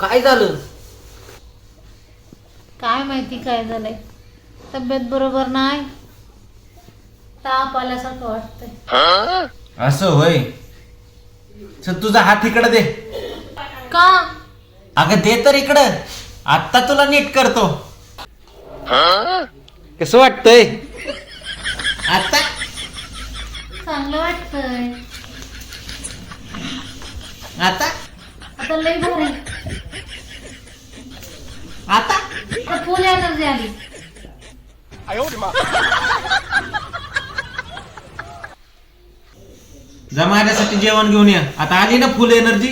काय झालं? काय माहिती काय झालंय? तब्येत बरोबर नाही? ताप आल्यासारखं वाटतंय. असं होय? चल तुझा हात इकडे दे. का? अगं दे तर इकडं. आत्ता तुला नीट करतो. कसं वाटतंय? आता चांगलं वाटतंय. आता आता लय भारी. आता? फुल एनर्जी आली? जेवण घेऊन या. आता आली ना फुल एनर्जी.